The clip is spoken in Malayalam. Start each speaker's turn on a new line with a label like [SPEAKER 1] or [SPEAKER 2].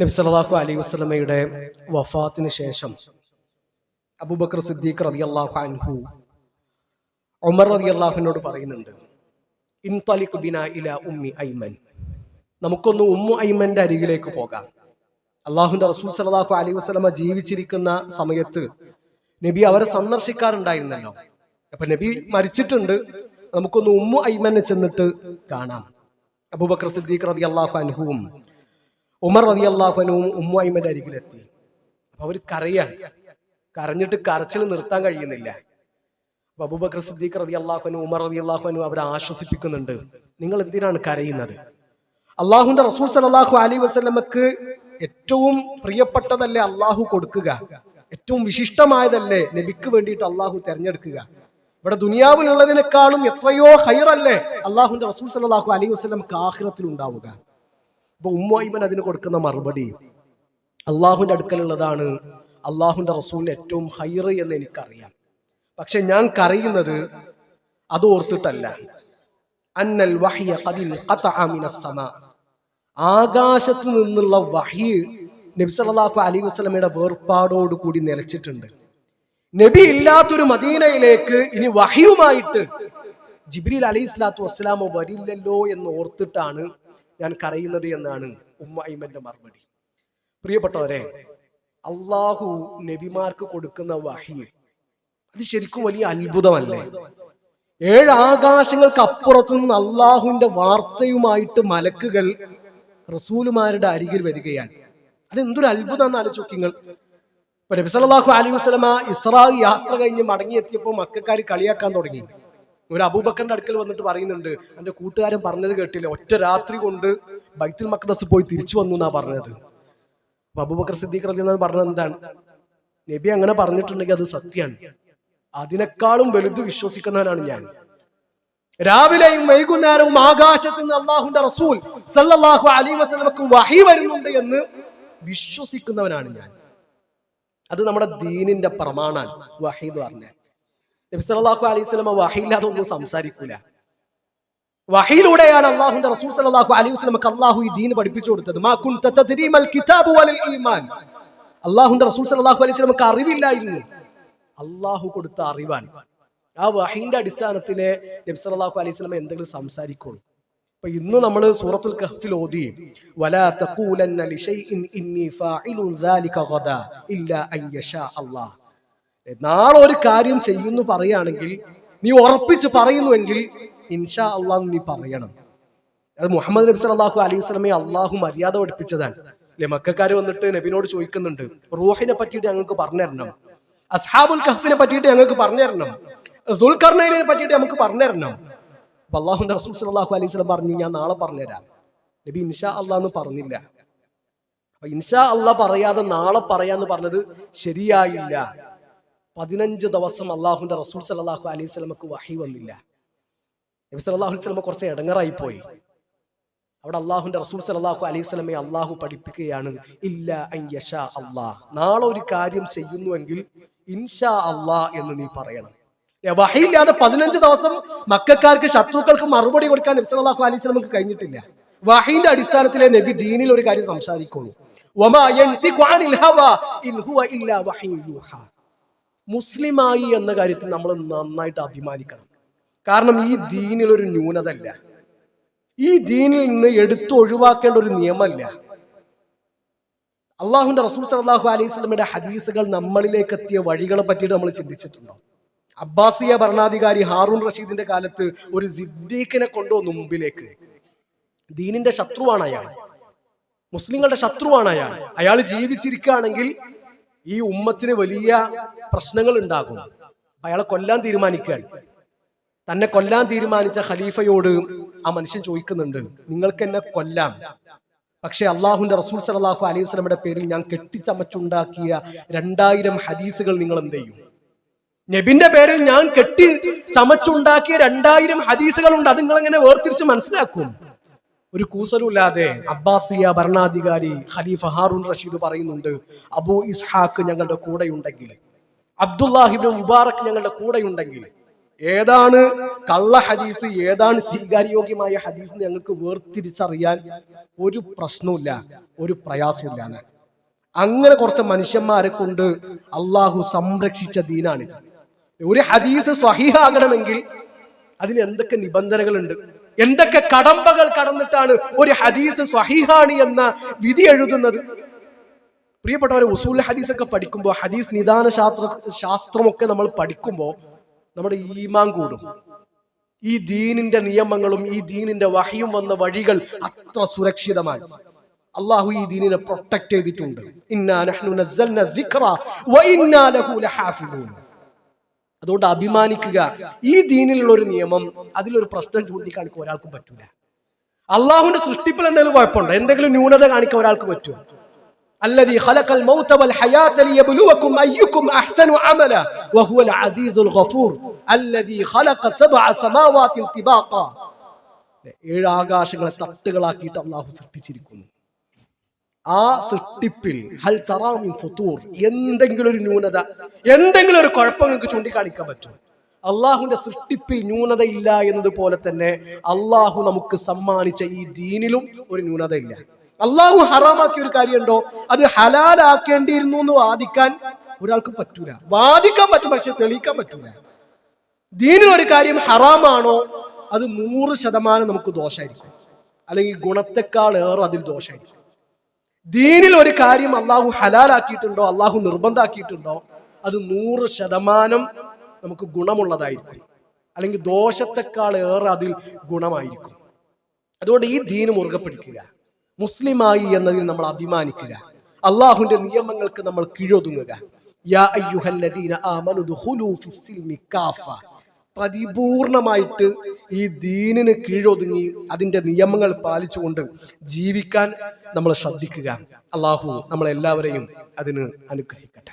[SPEAKER 1] നബി സല്ലല്ലാഹു അലൈഹി വസല്ലമയുടെ വഫാത്തിന് ശേഷം അബൂബക്കർ സിദ്ദീഖ് റതി അള്ളാഹു അൻഹു റതി അള്ളാഹുവിനോട് പറയുന്നുണ്ട് ഇൻതലിഖ് ബിന ഇല ഉമ്മി ഐമൻ. നമുക്കൊന്ന് ഉമ്മു ഐമന്റെ അരികിലേക്ക് പോകാം. അള്ളാഹുന്റെ റസൂൽ സലാഹു അലൈഹി വസ്ലമ ജീവിച്ചിരിക്കുന്ന സമയത്ത് നബി അവരെ സന്ദർശിക്കാറുണ്ടായിരുന്നല്ലോ. അപ്പൊ നബി മരിച്ചിട്ടുണ്ട് നമുക്കൊന്ന് ഉമ്മു ഐമനെ ചെന്നിട്ട് കാണാം. അബൂബക്കർ സിദ്ദീഖ് റതി അള്ളാഹു അൻഹുവും ഉമർ റതി അള്ളാഹുനും ഉമ്മുഐമന്റെ അരികിലെത്തി. അപ്പൊ അവർ കരയാണ്. കരഞ്ഞിട്ട് കരച്ചിൽ നിർത്താൻ കഴിയുന്നില്ല. അബൂബക്കർ സിദ്ദീഖ് റതി അള്ളാഹുനും ഉമർ റതി അള്ളാഹുനും അവരെ ആശ്വസിപ്പിക്കുന്നുണ്ട്. നിങ്ങൾ എന്തിനാണ് കരയുന്നത്? അള്ളാഹുന്റെ റസൂൽ സലാഹു അലി വസ്ലമക്ക് ഏറ്റവും പ്രിയപ്പെട്ടതല്ലേ അള്ളാഹു കൊടുക്കുക. ഏറ്റവും വിശിഷ്ടമായതല്ലേ നബിക്ക് വേണ്ടിയിട്ട് അള്ളാഹു തെരഞ്ഞെടുക്കുക. ഇവിടെ ദുനിയാവിലുള്ളതിനേക്കാളും എത്രയോ ഹൈറല്ലേ അള്ളാഹുന്റെ റസൂൽ സലാഹു അലൈഹി വസ്ലമക്ക് ആഹ്ലത്തിൽ ഉണ്ടാവുക അപ്പൊ ഉമ്മോയിമൻ അതിന് കൊടുക്കുന്ന മറുപടി അള്ളാഹുന്റെ അടുക്കലുള്ളതാണ് അള്ളാഹുന്റെ റസൂലിന് ഏറ്റവും ഹൈറ് എന്ന് എനിക്കറിയാം. പക്ഷെ ഞാൻ കറിയുന്നത് അത് ഓർത്തിട്ടല്ല. അന്നൽ വഹിയ കതിൽ ആകാശത്ത് നിന്നുള്ള വഹി നബി സല്ലല്ലാഹു അലൈഹി വസല്ലമയുടെ വേർപാടോട് കൂടി നിലച്ചിട്ടുണ്ട്. നബി ഇല്ലാത്തൊരു മദീനയിലേക്ക് ഇനി വഹിയുമായിട്ട് ജിബ്രീൽ അലൈഹി സ്വലാത്തു വസ്സലാമോ വരില്ലല്ലോ എന്ന് ഓർത്തിട്ടാണ് ഞാൻ കരയുന്നത് എന്നാണ് ഉമ്മൈമന്റെ മറുപടി. പ്രിയപ്പെട്ടവരെ അള്ളാഹു നബിമാർക്ക് കൊടുക്കുന്ന വഹി അത് ശരിക്കും വലിയ അത്ഭുതമല്ലേ? ഏഴ് അപ്പുറത്തു നിന്ന് അള്ളാഹുവിന്റെ വാർത്തയുമായിട്ട് മലക്കുകൾ റസൂലുമാരുടെ അരികിൽ വരികയാണ്. അത് എന്തൊരു അത്ഭുതം എന്ന് ആലോചിക്കുക ഇപ്പൊ നബിസലാഹു അലൈഹി വസല്ലമ ഇസ്രാ യാത്ര കഴിഞ്ഞ് മടങ്ങിയെത്തിയപ്പോൾ മക്കാർ കളിയാക്കാൻ തുടങ്ങി. ഒരു അബൂബക്കറിന്റെ അടുക്കൽ വന്നിട്ട് പറയുന്നുണ്ട് എന്റെ കൂട്ടുകാരൻ പറഞ്ഞത് കേട്ടില്ല? ഒറ്റ രാത്രി കൊണ്ട് ബൈത്തുൽ മക്കദസ് പോയി തിരിച്ചു വന്നു എന്നാ പറഞ്ഞത്. അബൂബക്കർ സിദ്ദീഖ് റളിയല്ലാഹു പറഞ്ഞത് എന്താണ്? നബി അങ്ങനെ പറഞ്ഞിട്ടുണ്ടെങ്കിൽ അത് സത്യമാണ്. അതിനേക്കാളും വലുത് വിശ്വസിക്കുന്നവനാണ് ഞാൻ. രാവിലെയും വൈകുന്നേരവും ആകാശത്ത് നിന്ന് അള്ളാഹുന്റെ റസൂൽ സല്ലാഹു അലൈഹി വസ്ലമക്ക് വഹി വരുന്നുണ്ട് എന്ന് വിശ്വസിക്കുന്നവനാണ് ഞാൻ. അത് നമ്മുടെ ദീനിന്റെ പ്രമാണാണ് വഹി എന്ന് പറഞ്ഞാൽ. നബി സല്ലല്ലാഹു അലൈഹി വസല്ലമ വഹിയില്ലാതെ ഒന്നും സംസാരിക്കൂല. വഹയിലൂടെയാണ് അള്ളാഹുന്റെ റസൂൽ സല്ലല്ലാഹു അലൈഹി വസല്ലമക്ക് അള്ളാഹു ഈ ദീൻ പഠിപ്പിച്ചു കൊടുത്തത്. അള്ളാഹുന്റെ റസൂൽ സല്ലല്ലാഹു അലൈഹി വസല്ലമക്ക് അറിവില്ലായിരുന്നു. അള്ളാഹു കൊടുത്ത അറിവാൻ ആ വഹീന്റെ അടിസ്ഥാനത്തിലെ നബി സല്ലല്ലാഹു അലൈഹി വസല്ലമ എന്തെങ്കിലും സംസാരിക്കുള്ളൂ. അപ്പൊ ഇന്ന് നമ്മൾ സൂറത്തുൽ കഹ്ഫിൽ ഓതി വലാ തഖൂലന്ന ലിശൈഇൻ ഇന്നി ഫാഇലുൻ ദാലിക ഗദാ ഇല്ലാ അൻ യശാ അല്ലാഹ് നാളെ ഒരു കാര്യം ചെയ്യുന്നു പറയുകയാണെങ്കിൽ നീ ഉറപ്പിച്ച് പറയുന്നുവെങ്കിൽ ഇൻഷാ അള്ളാഹ് നീ പറയണം. അത് മുഹമ്മദ് നബി സല്ലല്ലാഹു അലൈഹി സ്വലമെ അള്ളാഹു മര്യാദ പഠിപ്പിച്ചതാണ്. അല്ലെ? മക്കാര് വന്നിട്ട് നബിനോട് ചോദിക്കുന്നുണ്ട് റൂഹിനെ പറ്റിയിട്ട് ഞങ്ങൾക്ക് പറഞ്ഞു തരണം അസ്ഹാബുൽ കഹഫിനെ പറ്റിയിട്ട് ഞങ്ങൾക്ക് പറഞ്ഞു തരണം പറ്റിയിട്ട് നമുക്ക് പറഞ്ഞു തരണം അപ്പൊ അള്ളാഹു റസൂൽ സലാഹു അലൈഹി സ്വലം പറഞ്ഞു ഞാൻ നാളെ പറഞ്ഞുതരാം. നബി ഇൻഷാ അള്ളാഹ് എന്ന് പറഞ്ഞില്ല. അപ്പൊ ഇൻഷാ അള്ളാഹ് പറയാതെ നാളെ പറയാന്ന് പറഞ്ഞത് ശരിയായില്ല. പതിനഞ്ച് ദിവസം അള്ളാഹുന്റെ റസൂൽ സലാഹു അലൈഹി സ്വലമക്ക് വഹി വന്നില്ല. നബി സലാഹു സ്വലമ കുറച്ച് ഇടങ്ങറായി പോയി. അവിടെ അള്ളാഹുന്റെ റസൂൽ സലാഹു അലൈഹി സ്വലമെ അള്ളാഹു പഠിപ്പിക്കുകയാണ്. ഇല്ല അള്ളാഹ് നാളെ ഒരു കാര്യം ചെയ്യുന്നുവെങ്കിൽ ഇൻഷാ അള്ളാഹ് എന്ന് നീ പറയണം. വഹിയില്ലാതെ പതിനഞ്ച് ദിവസം മക്കാർക്ക് ശത്രുക്കൾക്ക് മറുപടി കൊടുക്കാൻ നബി സലാഹു അലൈഹി സ്വലമക്ക് കഴിഞ്ഞിട്ടില്ല. വഹീന്റെ അടിസ്ഥാനത്തിലെ നബി ദീനിൽ ഒരു കാര്യം സംസാരിക്കുള്ളൂ. മുസ്ലിമായി എന്ന കാര്യത്തിൽ നമ്മൾ നന്നായിട്ട് അഭിമാനിക്കണം. കാരണം ഈ ദീനിൽ ഒരു ന്യൂനത അല്ല ഈ ദീനിൽ നിന്ന് എടുത്തു ഒഴിവാക്കേണ്ട ഒരു നിയമമല്ല അള്ളാഹുന്റെ റസൂൽ സലാഹു അലൈഹി സ്വലമിന്റെ ഹദീസുകൾ നമ്മളിലേക്ക് എത്തിയ വഴികളെ പറ്റിയിട്ട് നമ്മൾ ചിന്തിച്ചിട്ടുണ്ടോ? അബ്ബാസിയ ഭരണാധികാരി ഹാറൂൺ റഷീദിന്റെ കാലത്ത് ഒരു സിദ്ദീഖിനെ കൊണ്ടുവന്നു മുമ്പിലേക്ക്. ദീനിന്റെ ശത്രുവാണ് അയാൾ. മുസ്ലിങ്ങളുടെ ശത്രുവാണ് അയാൾ. അയാൾ ജീവിച്ചിരിക്കുകയാണെങ്കിൽ ഈ ഉമ്മത്തിന് വലിയ പ്രശ്നങ്ങൾ ഉണ്ടാകും അയാളെ കൊല്ലാൻ തീരുമാനിക്കുകയാണ്. തന്നെ കൊല്ലാൻ തീരുമാനിച്ച ഖലീഫയോട് ആ മനുഷ്യൻ ചോദിക്കുന്നുണ്ട് നിങ്ങൾക്ക് എന്നെ കൊല്ലാം. പക്ഷെ അള്ളാഹുന്റെ റസൂൽ സലാഹു അലൈഹി സ്വലമിയുടെ പേരിൽ ഞാൻ കെട്ടിച്ചമച്ചുണ്ടാക്കിയ രണ്ടായിരം ഹദീസുകൾ നിങ്ങൾ എന്ത് ചെയ്യും? നബിന്റെ പേരിൽ ഞാൻ കെട്ടി ചമച്ചുണ്ടാക്കിയ രണ്ടായിരം ഹദീസുകളുണ്ട്. അത് നിങ്ങൾ എങ്ങനെ വേർതിരിച്ച് മനസ്സിലാക്കും? ഒരു കൂസലുമില്ലാതെ അബ്ബാസിയ ഭരണാധികാരി ഖലീഫ ഹാറൂൺ റഷീദ് പറയുന്നുണ്ട് അബൂ ഇസ്ഹാഖ് ഞങ്ങളുടെ കൂടെയുണ്ടെങ്കിൽ അബ്ദുല്ലാഹിബിൻ മുബാറക് ഞങ്ങളുടെ കൂടെയുണ്ടെങ്കിൽ ഏതാണ് കള്ള ഹദീസ് ഏതാണ് സ്വീകാര്യോഗ്യമായ ഹദീസ് ഞങ്ങൾക്ക് വേർതിരിച്ചറിയാൻ ഒരു പ്രശ്നമില്ല ഒരു പ്രയാസമില്ല. അങ്ങനെ കുറച്ച് മനുഷ്യന്മാരെ കൊണ്ട് അള്ളാഹു സംരക്ഷിച്ച ദീനാണിത് ഒരു ഹദീസ് സ്വഹീഹാകണമെങ്കിൽ അതിന് എന്തൊക്കെ നിബന്ധനകളുണ്ട് എന്തൊക്കെ കടമ്പകൾ കടന്നിട്ടാണ് ഒരു ഹദീസ് സ്വഹീഹാണ് എന്ന വിധി എഴുതുന്നത്? പ്രിയപ്പെട്ടവരെ ഉസൂൽ ഹദീസ് ഒക്കെ പഠിക്കുമ്പോൾ ഹദീസ് നിദാന ശാസ്ത്ര ശാസ്ത്രമൊക്കെ നമ്മൾ പഠിക്കുമ്പോൾ നമ്മുടെ ഈമാൻ കൂടും. ഈ ദീനിന്റെ നിയമങ്ങളും ഈ ദീനിന്റെ വഹിയും വന്ന വഴികൾ അത്ര സുരക്ഷിതമാണ്. അള്ളാഹു ഈ ദീനിനെ പ്രൊട്ടക്ട് ചെയ്തിട്ടുണ്ട്. ഇന്നാ നഹ്നു നസ്സൽന ദിക്റ വ ഇന്നാ ലഹു ലഹാഫിദൂൻ. അതുകൊണ്ട് അഭിമാനിക്കുക ഈ ദീനിലുള്ള ഒരു നിയമം അതിലൊരു പ്രശ്നം ചൂണ്ടിക്കാണിക്കാൻ ഒരാൾക്കും പറ്റൂല അള്ളാഹുവിന്റെ സൃഷ്ടിപ്പിൽ എന്തെങ്കിലും കുഴപ്പമുണ്ടോ എന്തെങ്കിലും ന്യൂനത കാണിക്കാൻ ഒരാൾക്ക് പറ്റുമോ الذي خلق الموت والحياة ليبلوكم أيكم أحسن عملا وهو العزيز الغفور الذي خلق سبع سماوات طباقا ഏഴ് ആകാശങ്ങളെ തട്ടുകളാക്കിയിട്ട് അള്ളാഹു സൃഷ്ടിച്ചിരിക്കുന്നു ആ സൃഷ്ടിപ്പിൽ ഹൽ തറാമിൻ ഫുത്തൂർ എന്തെങ്കിലും ഒരു ന്യൂനത എന്തെങ്കിലും ഒരു കുഴപ്പം നിങ്ങൾക്ക് ചൂണ്ടിക്കാണിക്കാൻ പറ്റും. അള്ളാഹുവിന്റെ സൃഷ്ടിപ്പിൽ ന്യൂനതയില്ല എന്നതുപോലെ തന്നെ അള്ളാഹു നമുക്ക് സമ്മാനിച്ച ഈ ദീനിലും ഒരു ന്യൂനതയില്ല. അള്ളാഹു ഹറാമാക്കിയ ഒരു കാര്യമുണ്ടോ? അത് ഹലാലാക്കേണ്ടിയിരുന്നു എന്ന് വാദിക്കാൻ ഒരാൾക്ക് പറ്റൂല. വാദിക്കാൻ പറ്റും പക്ഷെ തെളിയിക്കാൻ പറ്റൂല. ദീനിൽ ഒരു കാര്യം ഹറാമാണോ? അത് നൂറ് ശതമാനം നമുക്ക് ദോഷമായിരിക്കും അല്ലെങ്കിൽ ഗുണത്തെക്കാൾ ഏറെ അതിൽ ദോഷമായിരിക്കും ദീനിൽ ഒരു കാര്യം അള്ളാഹു ഹലാലാക്കിയിട്ടുണ്ടോ അള്ളാഹു നിർബന്ധാക്കിയിട്ടുണ്ടോ അത് നൂറ് ശതമാനം നമുക്ക് ഗുണമുള്ളതായിരിക്കും. അല്ലെങ്കിൽ ദോഷത്തെക്കാൾ ഏറെ അതിൽ ഗുണമായിരിക്കും. അതുകൊണ്ട് ഈ ദീന് മുറുകെ പിടിക്കുക. മുസ്ലിമായി എന്നതിൽ നമ്മൾ അഭിമാനിക്കുക. അള്ളാഹുവിന്റെ നിയമങ്ങൾക്ക് നമ്മൾ കീഴൊതുങ്ങുക. യാ അയ്യുഹല്ലദീന പരിപൂർണമായിട്ട് ഈ ദീനിന് കീഴൊതുങ്ങി അതിന്റെ നിയമങ്ങൾ പാലിച്ചുകൊണ്ട് ജീവിക്കാൻ നമ്മൾ ശ്രദ്ധിക്കുക. അള്ളാഹു നമ്മളെല്ലാവരെയും അതിന് അനുഗ്രഹിക്കട്ടെ.